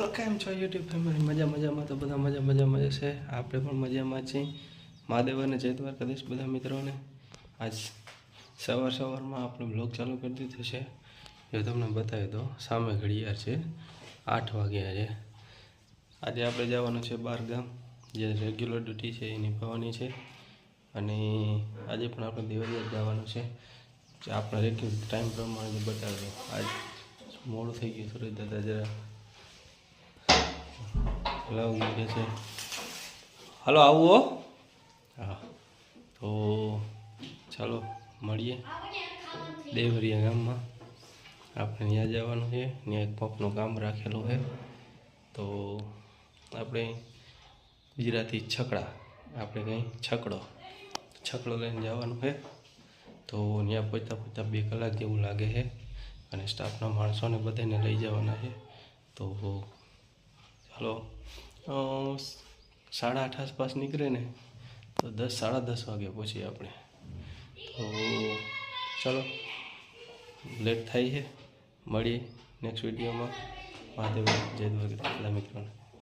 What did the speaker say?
હાલો કેમ છો YouTube family? મજા મજામાં. તો બધા મજા, મજામાં મજા છે આપણે પણ મજામાં છીએ. મહાદેવ અને જય દ્વારકાધીશ બધા મિત્રોને. આજ સવાર સવારમાં આપણે બ્લોગ ચાલુ કરી દીધો છે. જો તમને બતાવી દો સામે ઘડિયાળ છે. આઠ વાગ્યા છે. આજે આપણે જવાનું છે ગામ, જે રેગ્યુલર ડ્યુટી છે એ નિભાવવાની છે. અને આજે પણ આપણે દેવરિયા જવાનું છે. આપણા રેગ્યુલર ટાઈમ પ્રમાણે બતાવજો આજ મોડું થઈ ગયું સુરત દાદા જરા લવ કે છે. હાલો, આવું. હો હા તો ચાલો, મળીએ. દેવરિયા ગામમાં. આપણે ત્યાં જવાનું છે. ત્યાં એક પંપનું કામ રાખેલું છે. તો આપણે ગુજરાતી છકડા, આપણે કંઈ છકડો છકડો લઈને જવાનું છે. તો ત્યાં પહોંચતા પહોંચતા બે કલાક જેવું લાગે છે. અને સ્ટાફના માણસોને બધાને લઈ જવાના છે. તો ચાલો સાડા આઠ આસપાસ નીકળે ને, તો દસ, સાડા દસ વાગે પહોંચીએ આપણે. તો ચાલો લેટ થાય છે. મળીએ નેક્સ્ટ વિડીયોમાં મહાદેવ, જય દ્વારકા મિત્રોને.